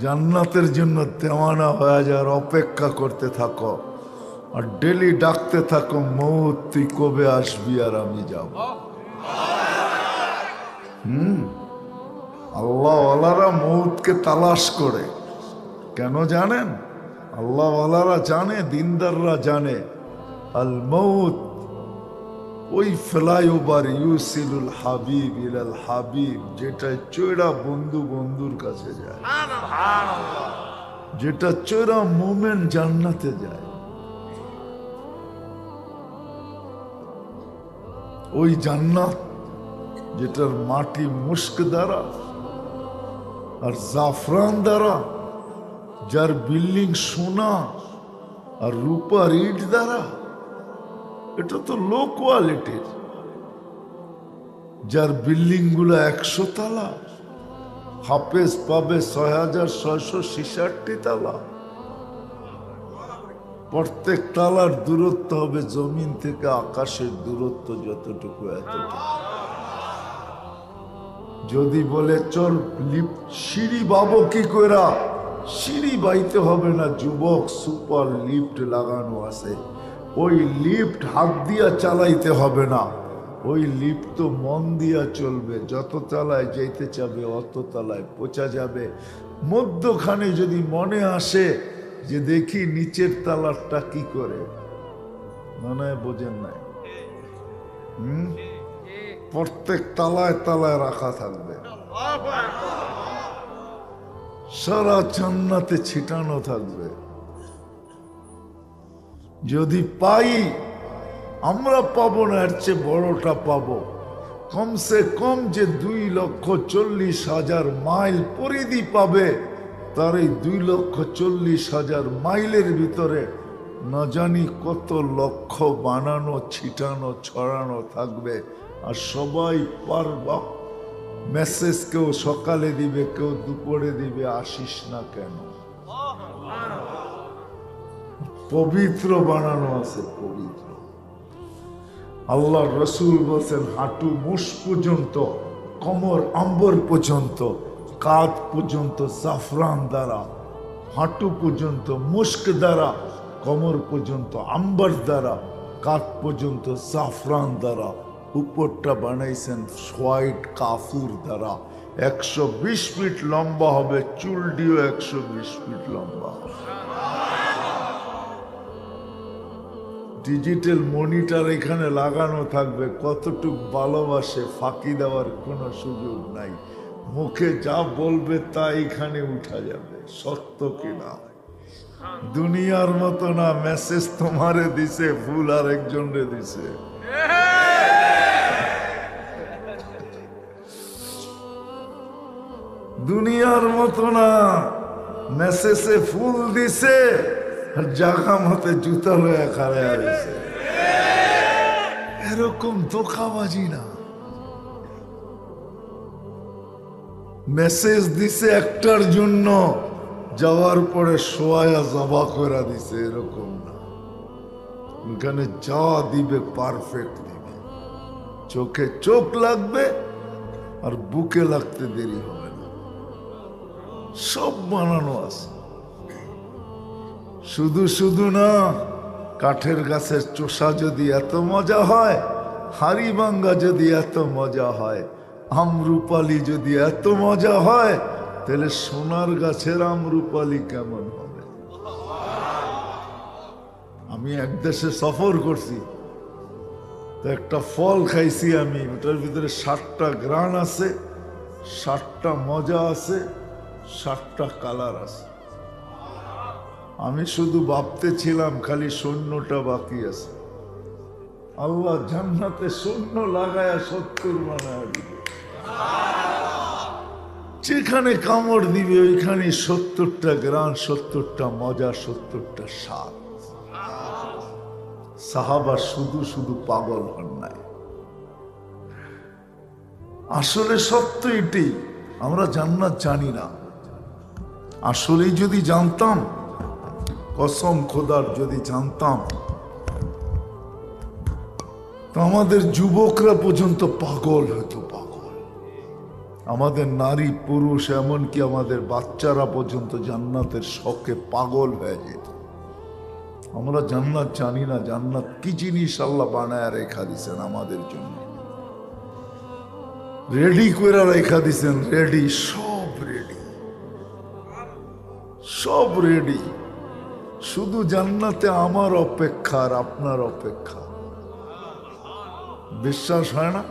জান্নাতের জন্য দেওয়ানা হয়ে যাওয়ার অপেক্ষা করতে থাকো। আর ডেলি ডাকতে থাকো, মৌত তুই কবে আসবি আর আমি যাব। হুম? আল্লাহওয়ালারা মৌতকে তালাশ করে। কেন জানেন? আল্লাহওয়ালারা জানে, দিনদাররা জানে। আল মৌত ওই ফ্লাইওভার ইউসিলুল হাবিব ইলাল হাবিব, যেটা চৈরা বন্ধু বন্ধুর কাছে যায়। যেটা চৈরা মোমেন জান্নাতে যায়। ওই জান্নাত যেটার মাটি মুস্ক দ্বারা আর জাফরান দ্বারা, যার বিল্ডিং সোনা আর রূপার ইট দ্বারা এটা তো লো কোয়ালিটির যার বিল্ডিংগুলো একশো তালা, হাফেজ পাবে ছয় হাজার ছয়শো ছিষাটটি তালা। প্রত্যেক তালার দূরত্ব হবে জমিন থেকে আকাশের দূরত্ব যতটুকু, এতটুকু। যদি বলে, চল সিঁড়ি বাবো কি কইরা? সিঁড়ি বাইতে হবে না, যুবক সুপার লিফট লাগানো আছে। ওই লিফট হাত দিয়া চালাইতে হবে না। ওই লিফট তো মন দিয়া চলবে, যত তালায় যেতে চাবে অত তালায় পচা যাবে। মধ্যখানে যদি মনে আসে যে দেখি নিচের তালারটা কি করে, মনে হয় বোঝেন নাই। হুম? প্রত্যেক তালায় তালায় রাখা থাকবে। সারা জান্নাতে ছিটানো থাকবে। যদি পাই, আমরা পাবো না, এর চেয়ে বড়টা পাবো। কমসে কম যে দুই লক্ষ চল্লিশ হাজার মাইল পরিধি পাবে, তার এই দুই লক্ষ চল্লিশ হাজার মাইলের ভিতরে না জানি কত লক্ষ বানানো, ছিটানো, ছড়ানো থাকবে। আর সবাই পারবা। মেসেজ কেউ সকালে দিবে, কেউ দুপুরে দিবে, আসিস না কেন? পবিত্র বানানো আছে, পবিত্র। আল্লাহ রসুল বলছেন, হাঁটু মুষ পর্যন্ত, কমর আম্বর পর্যন্ত, কাঁধ পর্যন্ত জাফরান দ্বারা, হাঁটু পর্যন্ত মুস্ক দ্বারা, কমর পর্যন্ত আম্বর দ্বারা, কাঁধ পর্যন্ত জাফরান দ্বারা, উপরটা বানাইছেন হোয়াইট কাফুর দ্বারা। একশো বিশ ফিট লম্বা হবে চুলডিও একশো বিশ ফিট লম্বা ডিজিটাল মনিটর এখানে লাগানো থাকবে। কতটুক ভালোবাসে ফাঁকি দেওয়ার কোনো সুযোগ নাই। মুখে যা বলবে তা এখানে উঠা যাবে, সত্য কিনা? দুনিয়ার মতো না মেসেজ তোমারে দিছে ফুল আর একজন রে দিছে। দুনিয়ার মতো না মেসেজে ফুল দিছে। আর জাগা মতে জুতা লয়ে খাড়ে আছে। এরকম ধোকাবাজি না। মেসেজ দিছে একটার জন্য, যাওয়ার পরে সোয়া জবা করে দিছে, এরকম না। ওখানে যা দিবে পারফেক্ট দিবে। চোখে চোখ লাগবে আর বুকে লাগতে দেরি হবে না। সব বানানো আছে। শুধু শুধু না, কাঠের গাছের চোষা যদি এত মজা হয়, হাড়ি ভাঙ্গা যদি এত মজা হয়, আমরুপালি যদি এত মজা হয়, তাহলে সোনার গাছের আমরুপালি কেমন হবে? আমি এক দেশে সফর করছি, তো একটা ফল খাইছি আমি, ওটার ভিতরে ষাটটা গ্রান আছে ষাটটা মজা আছে ষাটটা কালার আছে। আমি শুধু ভাবতে ছিলাম খালি সৈন্যটা বাকি আছে। আল্লাহ জান্নাতে সৈন্য লাগায়া সত্তর বানায় দিবে। যেখানে কামড় দিবে, ওইখানে সত্তরটা গ্রান সত্তরটা মজা, সত্তরটা স্বাদ। সাহাবা শুধু শুধু পাগল হন নাই। আসলে সত্য এটি আমরা জান্নাত জানি না। আসলেই যদি জানতাম কসম খোদার যদি জানতাম আমাদের যুবকরা পর্যন্ত পাগল হতো, পাগল। আমাদের নারী পুরুষ, এমনকি আমাদের বাচ্চারা পর্যন্ত জান্নাতের শখে পাগল হয়ে যেত। আমরা জান্নাত জানি না, জান্নাত কি জিনিস আল্লাহ বানায় রেখা দিছেন আমাদের জন্য। রেডি করে রেখা দিছেন, রেডি, সব রেডি। সব রেডি। শুধু জান্নাতে আমার অপেক্ষা আর আপনার অপেক্ষা। বিশ্বাস হয় না?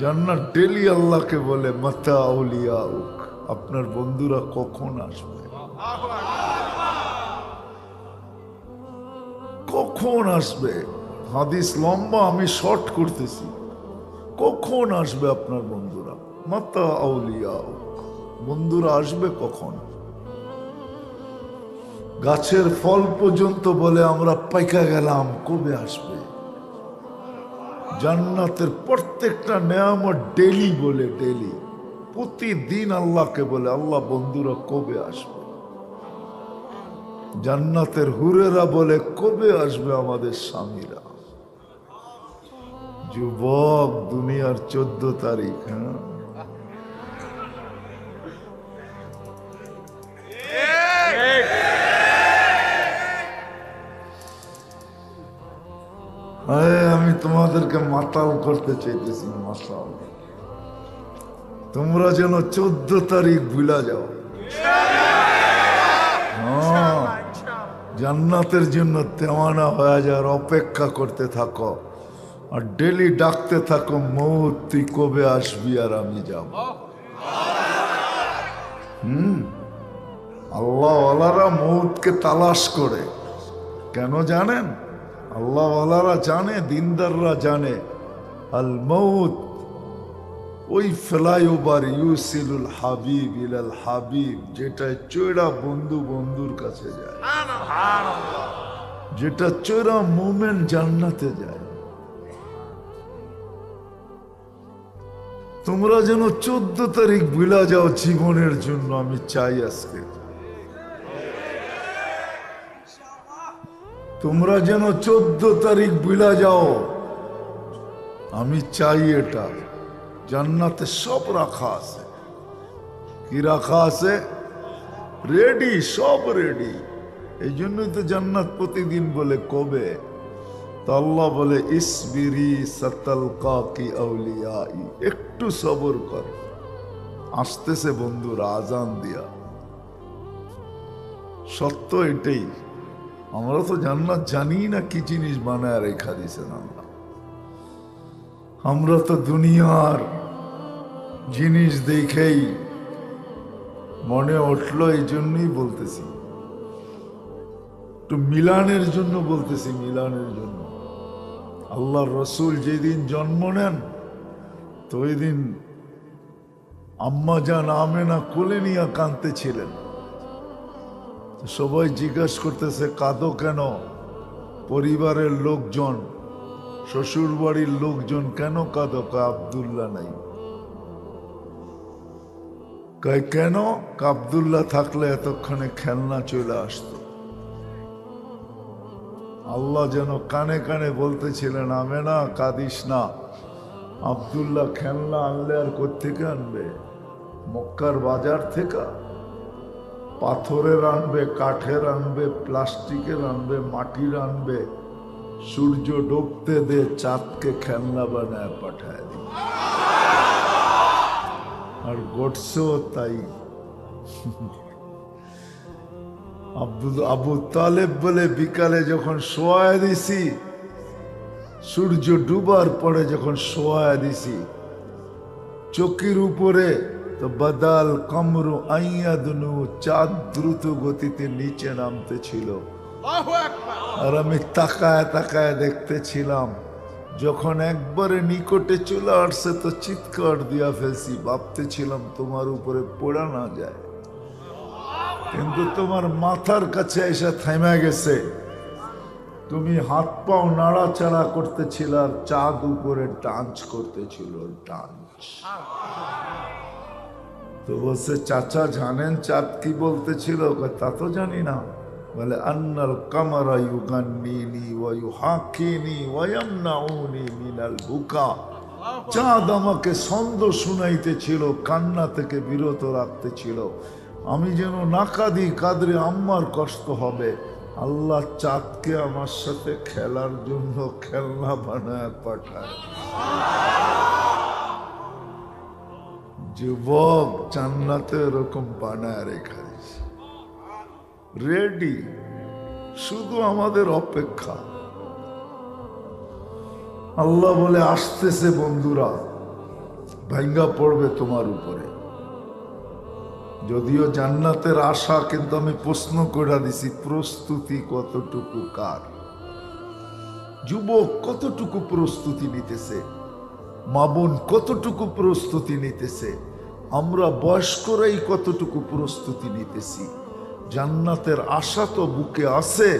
জান্নাত ডেলি আল্লাহকে বলে, মাতা আউলিয়া আপনার বন্ধুরা কখন আসবে? কখন আসবে? হাদিস লম্বা, আমি শর্ট করতেছি। কখন আসবে আপনার বন্ধুরা? মাতা আউলিয়া বন্ধুরা আসবে কখন? গাছের ফল পর্যন্ত বলে আমরা পাইকা গেলাম, কবে আসবে? জান্নাতের প্রত্যেকটা নেয়ামত ডেলি বলে ডেলি প্রতিদিন আল্লাহকে বলে, আল্লাহ বন্ধুরা, কবে আসবে? জান্নাতের হুরেরা বলে, কবে আসবে আমাদের স্বামীরা? যুবক, দুনিয়ার চোদ্দ তারিখ হ্যাঁ? তোমাদেরকে মাতাল করতে চাইতেছি মাতাল তোমরা যেন চোদ্দ তারিখ ভুলা যাও। জান্নাতের জন্য তেমানা হয়ে যাওয়ার অপেক্ষা করতে থাকো। আর ডেলি ডাকতে থাকো মৌত তুই কবে আসবি আর আমি যাব। হুম? আল্লাহওয়ালারা মৌতকে তালাশ করে। কেন জানেন? আল্লাহওয়ালারা জানে, দিনদাররা জানে। আল মৌত ওই ফ্লাইওভার ইউসিলুল হাবিব ইলাল হাবিব, যেটা চৈরা বন্ধু বন্ধুর কাছে যায়। যেটা চৈরা মোমেন্ট জান্নাতে যায়। তোমরা যেন চোদ্দ তারিখ ভুলা যাও জীবনের জন্য, আমি চাই আজকে। তোমরা যেন চোদ্দ তারিখ ভুলা যাও। আমি চাই এটা। জান্নাতে সব রাখা আছে। কি রাখা আছে? রেডি, সব রেডি। এই জন্যই তো জান্নাত প্রতিদিন বলে, কবে? তো আল্লাহ বলে, ইসবিরি সতল কি আউলিয়াই। একটু সবর কর। আসতেছে বন্ধুরা, আজান দিয়া। সত্য এটাই। আমরা তো জান্নাত জানি না কি জিনিস বানায় রেখা দিছেন আল্লাহ আমরা তো দুনিয়ার জিনিস দেখেই মনে উঠল, এই জন্যই বলতেছি। একটু মিলানের জন্য বলতেছি, মিলানের জন্য। আল্লাহ রসুল যেদিন জন্ম নেন, তো ওই দিন আম্মা যান আমেনা কোলে নিয়ে কাঁদতে ছিলেন তো সবাই জিজ্ঞাসা করতেছে, কাঁদো কেন? পরিবারের লোকজন শ্বশুর বাড়ির লোকজন কেন কাঁদো? কা আবদুল্লাহ নাই। কেন? কাবদুল্লাহ থাকলে এতক্ষণে খেলনা চলে আসতো। আল্লাহ যেন কানে কানে বলতেছিলেন আমে না কাঁদিস না। আবদুল্লাহ খেলনা আনলে আর কোথেকে আনবে? মক্কার বাজার থেকে পাথরের আনবে কাঠের আনবে প্লাস্টিকের আনবে মাটির আনবে, সূর্য ডুবতে দে, চাঁদকে খেলনা বানায় পাঠায় দি আর গটছেও তাই। আব্দুল আবু তালেব বলে, বিকালে যখন শোয়া দিছি, সূর্য ডুবার পরে যখন শোয়া দিছি চকির উপরে তো বদাল কমরু আইয়াদনু চাঁদ দ্রুত গতিতে নিচে নামতে ছিল। আর আমি তাকায় তাকায় দেখতেছিলাম যখন একবারে নিকটে চলে আসছে তো চিৎকার দিয়া ফেলছি ভাবতেছিলাম তোমার উপরে পড়া না যায়। কিন্তু তোমার মাথার কাছে এসে থেমে গেছে। তুমি হাত পাও নাড়াচাড়া করতেছিল আর চাঁদ উপরে ডান্স করতেছিল ডান্স। তো বলছে চাচা জানেন চাঁদ কি বলতেছিল? তা তো জানি না। বলে, আন্নাল কামারা ইউগান্নিনি ওয়া ইউহাকিনি ওয়া ইয়ামনাউনি মিনাল বুকা। চাঁদ আমাকে ছন্দ শুনাইতেছিল, কান্না থেকে বিরত রাখতেছিল। আমি যেন না কাঁদি কাদরে আম্মার কষ্ট হবে। আল্লাহ চাঁদকে আমার সাথে খেলার জন্য খেলনা বানায় পাঠায়। যুবক, জান্নাতে এরকম বানায় রেখা রেডি শুধু আমাদের অপেক্ষা। আল্লাহ বলে, আসতেছে বন্ধুরা ভাঙ্গা পড়বে তোমার উপরে। যদিও জান্নাতের আশা, কিন্তু আমি প্রশ্ন করে দিছি, প্রস্তুতি কতটুকু কার? যুবক কতটুকু প্রস্তুতি নিতেছে? মাবন কতটুকু প্রস্তুতি নিতেছে? আমরা বয়স্করাই কতটুকু প্রস্তুতি নিতেছি? জান্নাতের আশা তো বুকে আছে,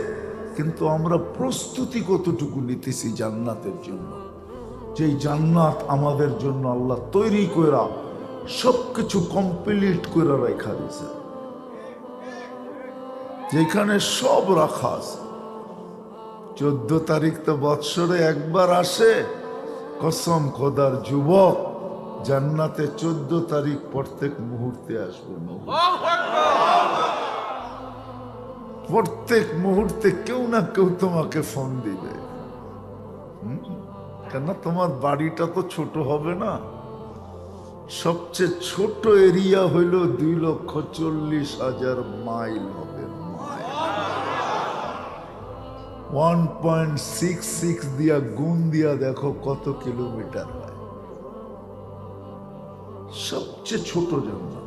কিন্তু আমরা প্রস্তুতি কতটুকু নিতেছি জান্নাতের জন্য? যেই জান্নাত আমাদের জন্য আল্লাহ তৈরি করা সবকিছু কমপ্লিট করে রেখা দিয়েছে। যেখানে সব রাখা আছে। চোদ্দ তারিখ তো বৎসরে একবার আসে কসম খোদার যুবক, জান্নাতে চোদ্দ তারিখ প্রত্যেক মুহূর্তে আসবে প্রত্যেক মুহূর্তে কেউ না কেউ তোমাকে ফোন দিবে? কেন তোমার বাড়িটা তো ছোট হবে না। সবচেয়ে ছোট এরিয়া হইল দুই লক্ষ চল্লিশ হাজার মাইল হবে। ওয়ান পয়েন্ট সিক্স সিক্স দিয়া গুণ দিয়া দেখো কত কিলোমিটার হয়। সবচেয়ে ছোট জান্নাত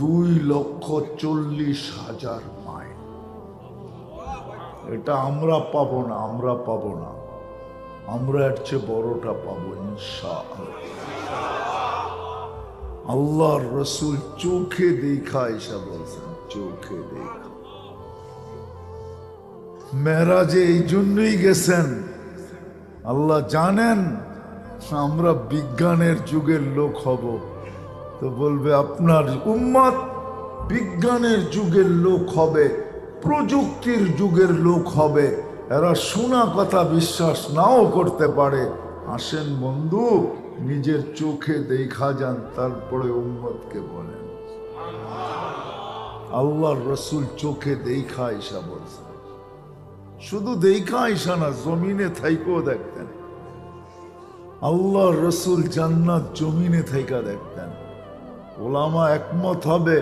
দুই লক্ষ চল্লিশ হাজার মাইল। এটা আমরা পাবো না, আমরা পাবো না। আমরা এর চেয়ে বড়টা পাবো ইনশা আল্লাহর রসুল চোখে দেখা এসা বলছেন, চোখে দেখা। মেরাজে এই জন্যই গেছেন। আল্লাহ জানেন আমরা বিজ্ঞানের যুগের লোক হব। তো বলবে, আপনার উম্মত বিজ্ঞানের যুগের লোক হবে, প্রযুক্তির যুগের লোক হবে। এরা শোনা কথা বিশ্বাস নাও করতে পারে। আসেন বন্ধু, নিজের চোখে দেখা যান, তারপরে উম্মতকে বলেন। আল্লাহর রসুল চোখে দেখা ইসা বলছে শুধু দেখা ইসা না, জমিনে থাইকেও দেখতেন। আল্লাহ রসুল জান্নাত জমিনে থাইকা দেখতেন। ওলামা একমত হবে,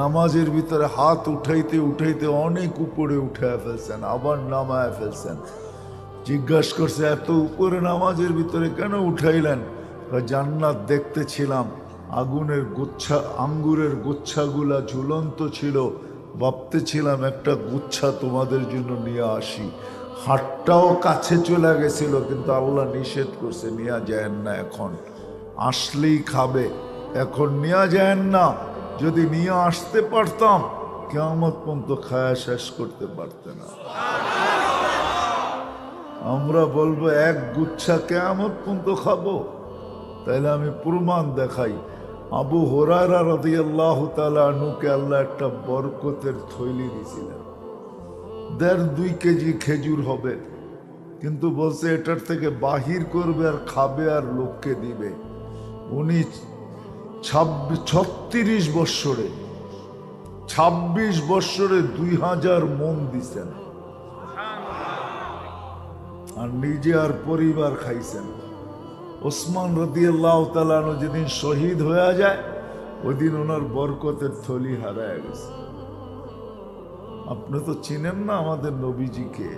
নামাজের ভিতরে হাত উঠাইতে উঠাইতে অনেক উপরে উঠে ফেলছেন, আবার নামায় ফেলছেন। জিজ্ঞাসা করছে, এত উপরে নামাজের ভিতরে কেন উঠাইলেন? জান্নাত দেখতেছিলাম, আগুনের গুচ্ছা, আঙ্গুরের গুচ্ছাগুলা ঝুলন্ত ছিল। ভাবতেছিলাম একটা গুচ্ছা তোমাদের জন্য নিয়ে আসি। হাটটাও কাছে চলে গেছিল, কিন্তু আল্লাহ নিষেধ করছে, নিয়ে যায় না এখন। আসলেই খাবে, এখন নিয়ে যায় না। যদি নিয়ে আসতে পারতাম কেমন পর্যন্ত খায়া শেষ করতে পারতে না। আমরা বলব, এক গুচ্ছা কেমন পর্যন্ত খাব। তাইলে আমি প্রমাণ দেখাই। আবু হোরারা রদি আল্লাহ আনুকে আল্লাহ একটা বরকতের থৈলি দিয়েছিলেন। দেড় দুই কেজি খেজুর হবে, কিন্তু বলছে এটার থেকে বাহির করবে আর খাবে আর লোককে দিবে। উনি ছাব্বিশ ছত্রিশ বৎসরে, ছাব্বিশ বৎসরে দুই হাজার মন দিছেন। আর নিজে আর পরিবার খাইছেন। ওসমান রদি আল্লাহ তালানো যেদিন শহীদ হয়ে যায় ওই দিন ওনার বরকতের থলি হারায় গেছে। আপনি তো চিনেন না আমাদের নবীজিকে।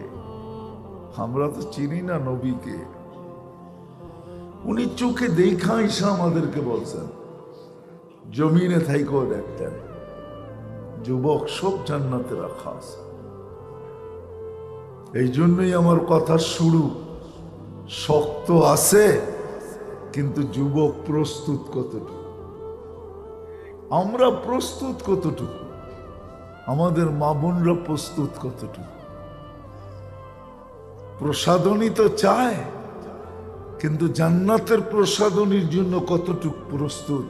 আমরা তো চিনি না নবীকে। উনি চোখে দেখা ইসা আমাদেরকে বলছেন, জমিনে থাইকেও দেখতেন। যুবক সব জান্নাতে রাখা আছে। এই জন্যই আমার কথা শুরু। শক্ত আছে কিন্তু যুবক প্রস্তুত কতটুকু? আমরা প্রস্তুত কতটুকু? আমাদের মা বোনরা প্রস্তুত কতটুকু? প্রসাদনী তো চায়, কিন্তু জান্নাতের প্রসাদনীর জন্য কতটুকু প্রস্তুত?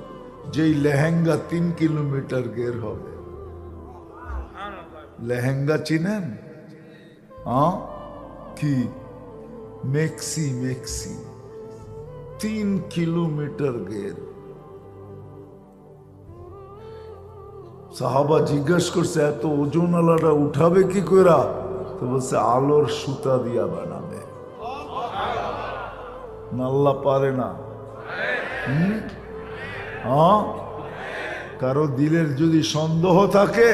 যেই লেহেঙ্গা তিন কিলোমিটার গের হবে। লেহেঙ্গা চিনেন? কি? Maxi maxi. তিন কিলোমিটার গের সাহাবা জিজ্ঞেস করছে, এত ওজন আলাদা উঠাবে কি কইরা? তো বলছে, আলোর সুতা দিয়া বানাবে। নাল্লা পারে না। কারও দিলের যদি সন্দেহ থাকে,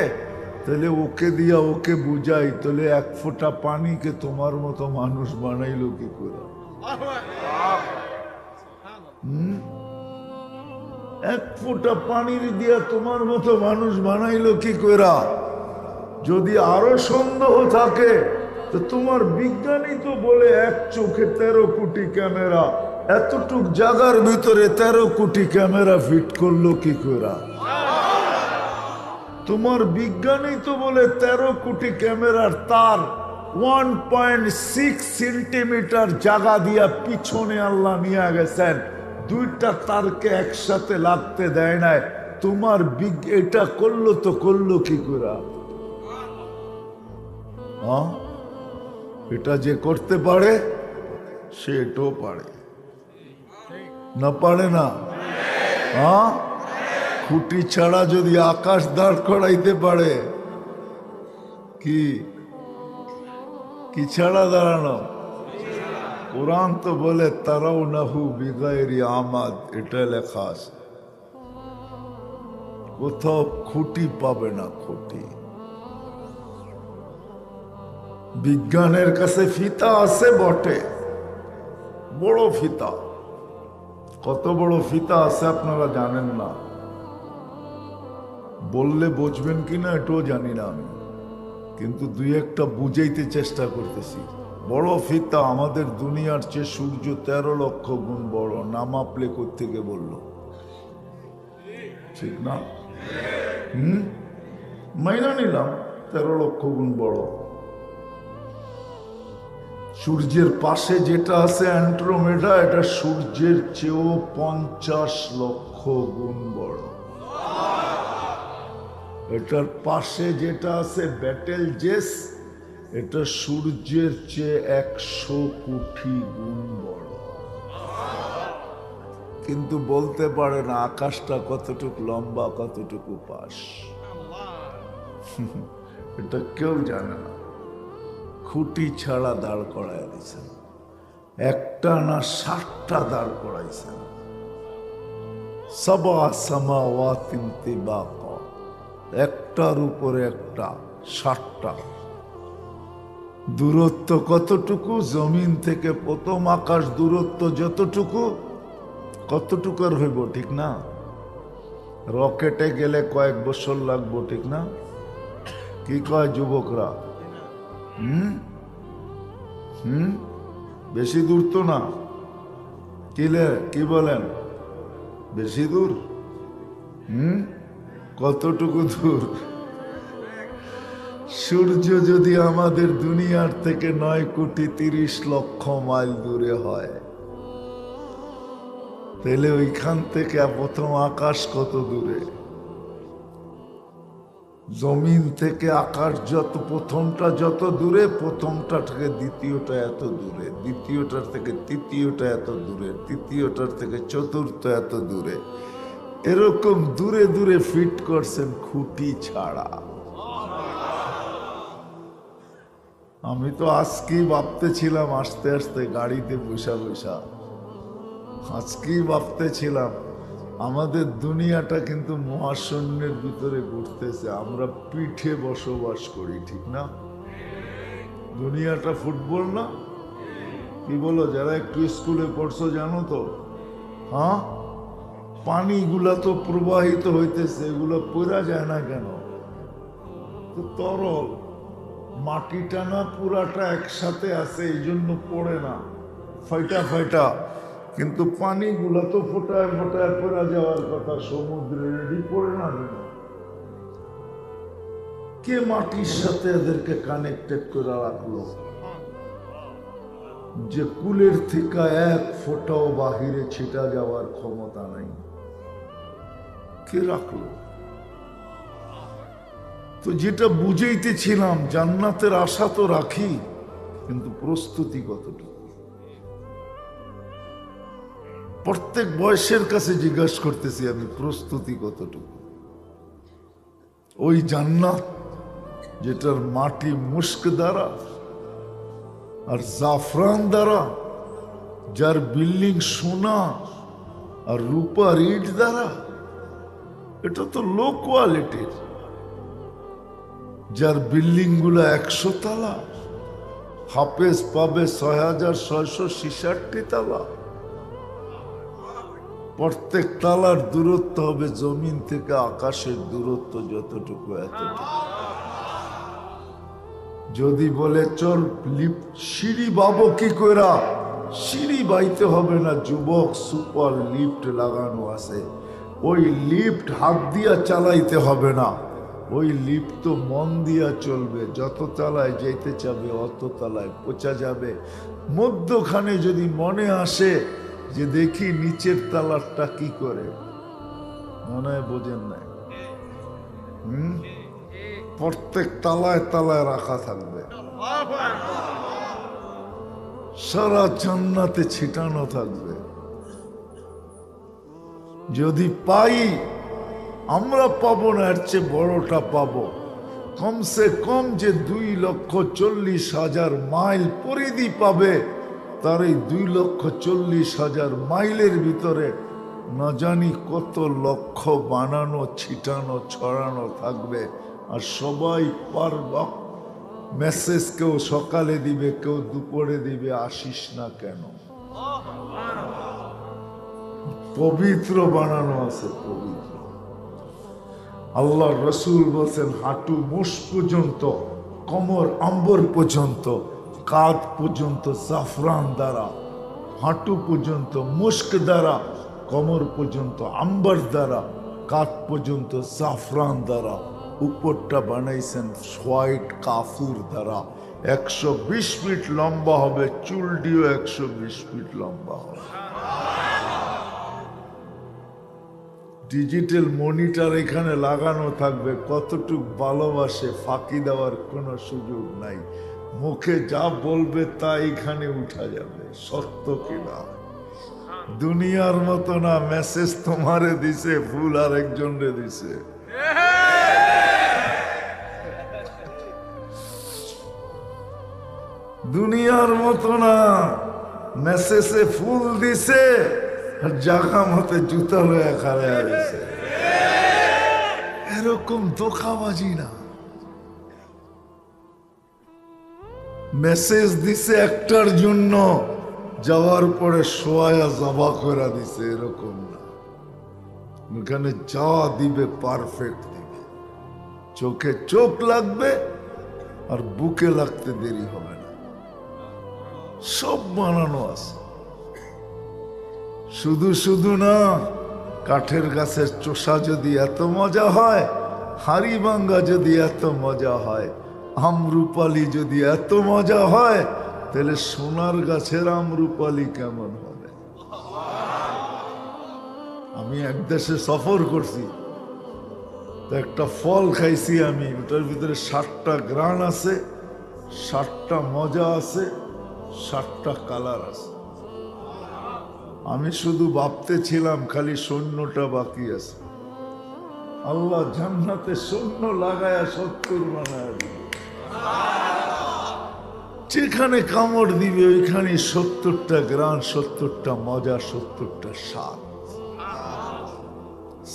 তাহলে ওকে দিয়া ওকে বুঝাই। তাহলে এক ফোঁটা পানিকে তোমার মতো মানুষ বানাইলো কি করে? এক ফোঁটা পানির দিয়া তোমার মতো মানুষ বানাইলো কি কইরা? যদি আরও সন্দেহ থাকে, তো তোমার বিজ্ঞানী তো বলে এক চোখে তেরো কোটি ক্যামেরা, এতটুক জায়গার ভিতরে তেরো কোটি ক্যামেরা ফিট করল কি কইরা? তোমার বিজ্ঞানী তো বলে তেরো কোটি ক্যামেরার তার ওয়ান পয়েন্ট সিক্স সেন্টিমিটার জায়গা দিয়া পিছনে আল্লাহ নিয়ে গেছেন। দুইটা তারকে একসাথে লাগতে দেয় নাই। তোমার এটা করল তো করল কি করে? হ্যাঁ? এটা যে করতে পারে সে এটাও পারে। না পারে না? হ্যাঁ? খুঁটি ছাড়া যদি আকাশ দাঁড় করাইতে পারে, কি? কি ছাড়া দাঁড়ানো? কোরআন তো বলে তারাও নাহু বিগাইরি আমাদ এটা লেখা আছে। কোথাও খুঁটি পাবে না খুঁটি। বিজ্ঞানের কাছে ফিতা আছে বটে, বড় ফিতা। কত বড় ফিতা আছে আপনারা জানেন না। বললে বুঝবেন কিনা এটাও জানি না আমি। কিন্তু দুই একটা বুঝাইতে চেষ্টা করতেছি। বড় ফিতা আমাদের দুনিয়ার চেয়ে সূর্য তেরো লক্ষ গুণ বড়। নামাপলে থেকে বলল? ঠিক না? হুম? মাইনা নিলাম, তেরো লক্ষ গুণ বড়। সূর্যের পাশে যেটা আছে অ্যান্ট্রোমেডা এটা সূর্যের চেয়েও পঞ্চাশ লক্ষ গুণ বড়। এটার পাশে যেটা আছে ব্যাটেল জেস এটা সূর্যের চেয়ে একশো কোটি গুণ বড়। কিন্তু বলতে পারে না আকাশটা কতটুকু লম্বা, কতটুকু পাশ এটা কেউ জানে না। খুঁটি ছাড়া দাঁড় করায় দিয়েছেন। একটা না ষাটটা দাঁড় করাইছেন। সবা সামাওয়াতিন তিবাকা। একটার উপরে একটা, ষাটটা। দূরত্ব কতটুকু? জমিন থেকে প্রথম আকাশ দূরত্ব যতটুকু কতটুকুর হইব, ঠিক না? রকেটে গেলে কয়েক বছর লাগবো, ঠিক না? কি কয় যুবকরা? হুম? হুম? বেশি দূর তো না। কিলে কি বলেন? বেশি দূর? হুম? কতটুকু দূর? সূর্য যদি আমাদের দুনিয়ার থেকে নয় কোটি তিরিশ লক্ষ মাইল দূরে হয়, তাহলে ওইখান থেকে প্রথম আকাশ কত দূরে? জমিন থেকে আকাশ যত, প্রথমটা যত দূরে, প্রথমটা থেকে দ্বিতীয়টা এত দূরে, দ্বিতীয়টার থেকে তৃতীয়টা এত দূরে, তৃতীয়টার থেকে চতুর্থ এত দূরে। এরকম দূরে দূরে ফিট করছেন খুঁটি ছাড়া। আমি তো আজকেই ভাবতেছিলাম আস্তে আস্তে গাড়িতে বসা বসা। আজকেই ভাবতেছিলাম, আমাদের দুনিয়াটা কিন্তু মহাশূন্যের ভিতরে ঘুরতেছে, আমরা পিঠে বসবাস করি, ঠিক না? দুনিয়াটা ফুটবল না? কি বলো, যারা একটু স্কুলে পড়ছো জানো তো? হ্যাঁ? পানিগুলা তো প্রবাহিত হইতেছে, এগুলো পড়া যায় না কেন? তো তরল। মাটিটা না, পুরাটা একসাথে আছে, এই জন্য পড়ে না। ফাইটা ফাইটা। কিন্তু পানিগুলো তো ফোটায় ফোটায় পড়া যাওয়ার কথা, সমুদ্রে রেডি পড়ে না কে মাটির সাথে এদেরকে কানেক্টেড করে রাখল? যে কুলের থেকে এক ফোটাও বাহিরে ছিটা যাওয়ার ক্ষমতা নাই। কে রাখল? তো যেটা বুঝাইতেছিলাম, জান্নাতের আশা তো রাখি, কিন্তু প্রস্তুতি কতটুকু? প্রত্যেক বয়সের কাছে জিজ্ঞাসা করতেছি, আমি প্রস্তুতি কতটুকু? ওই জান্নাত যেটার মাটি মুস্ক দ্বারা আর জাফরান দ্বারা, যার বিল্ডিং সোনা আর রূপার ইট দ্বারা, এটা তো লো কোয়ালিটির যার বিল্ডিংগুলো একশো তালা, হাফেজ পাবে ছয় হাজার ছয়শো ছিষাটটি তালা। প্রত্যেক তালার দূরত্ব হবে জমিন থেকে আকাশের দূরত্ব যতটুকু, এতটুকু। যদি বলে, চল সিঁড়ি বাবো কি কইরা? সিঁড়ি বাইতে হবে না, যুবক সুপার লিফট লাগানো আছে। ওই লিফট হাত দিয়া চালাইতে হবে না। ওই লিপ্ত মন দিয়া চলবে, যত তলায় যেতে চাবে অত তালায় পচা যাবে। মধ্যখানে যদি মনে আসে যে দেখি নিচের তালারটা কি করে, মনে হয় বোঝেন নাই। হুম? প্রত্যেক তালায় তালায় রাখা থাকবে। সারা জান্নাতে ছিটানো থাকবে। যদি পাই আমরা পাবো না, এর চেয়ে বড়টা পাবো। কমসে কম যে দুই লক্ষ চল্লিশ হাজার মাইল পরিধি পাবে, তার এই দুই লক্ষ চল্লিশ হাজার মাইলের ভিতরে না জানি কত লক্ষ বানানো, ছিটানো, ছড়ানো থাকবে। আর সবাই পারব। মেসেজ কেউ সকালে দিবে, কেউ দুপুরে দিবে, আসিস না কেন? পবিত্র বানানো আছে, পবিত্র। আল্লাহ রসুল বলছেন, হাঁটু মুষ পর্যন্ত, কমর আম্বর পর্যন্ত, কাঁধ পর্যন্ত জাফরান দ্বারা, হাঁটু পর্যন্ত মুস্ক দ্বারা, কমর পর্যন্ত আম্বর দ্বারা, কাঁধ পর্যন্ত জাফরান দ্বারা, উপরটা বানাইছেন হোয়াইট কাফুর দ্বারা। একশো বিশ ফিট লম্বা হবে চুলটিও একশো বিশ ফিট লম্বা হবে। ডিজিটাল মনিটর এখানে লাগানো থাকবে। কতটুক ভালোবাসে ফাঁকি দেওয়ার কোনো সুযোগ নাই। মুখে যা বলবে তা এখানে উঠা যাবে। সত্য কিনা। দুনিয়ার মতো না মেসেজ তোমারে দিছে ফুল আর একজন রে দিছে। দুনিয়ার মতো না মেসেজে ফুল দিছে। জাগা মতে জুতা লয়ে খারে আছে এরকম ধোকাবাজি না। মেসেজ দিছে একটার জন্য, যাওয়ার পরে সোয়া জবা করে দিছে, এরকম না। ওখানে যা দিবে পারফেক্ট দিবে। চোখে চোখ লাগবে, আর বুকে লাগতে দেরি হবে না। সব বানানো আছে। শুধু শুধু না, কাঠের গাছের চোষা যদি এত মজা হয়, হাড়ি ভাঙ্গা যদি এত মজা হয়, আমরুপালি যদি এত মজা হয়, তাহলে সোনার গাছের আমরুপালি কেমন হবে? আমি এক দেশে সফর করছি একটা ফল খাইছি আমি, ওটার ভিতরে ষাটটা গ্রান আছে ষাটটা মজা আছে ষাটটা কালার আছে। আমি শুধু ভাবতে ছিলাম খালি সৈন্যটা বাকি আছে। আল্লাহ জান্নাতে সৈন্য লাগায়া সত্তর বানায় যেখানে কামড় দিবে, ওইখানে সত্তরটা গ্রান সত্তরটা মজা, সত্তরটা স্বাদ।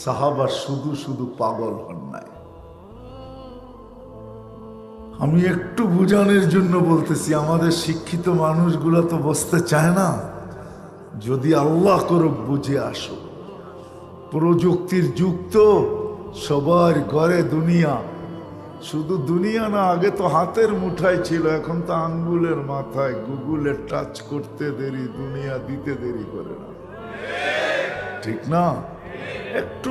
সাহাবা শুধু শুধু পাগল হন নাই। আমি একটু বুঝানোর জন্য বলতেছি, আমাদের শিক্ষিত মানুষগুলো তো বসতে চায় না। যদি আল্লাহ করো বুঝে আসো, প্রযুক্তির যুক্ত সবার ঘরে দুনিয়া। শুধু দুনিয়া না, আগে তো হাতের মুঠায় ছিল, এখন তো আঙ্গুলের মাথায় গুগলে টাচ করতে দেরি, দুনিয়া দিতে দেরি করে না। ঠিক না? একটু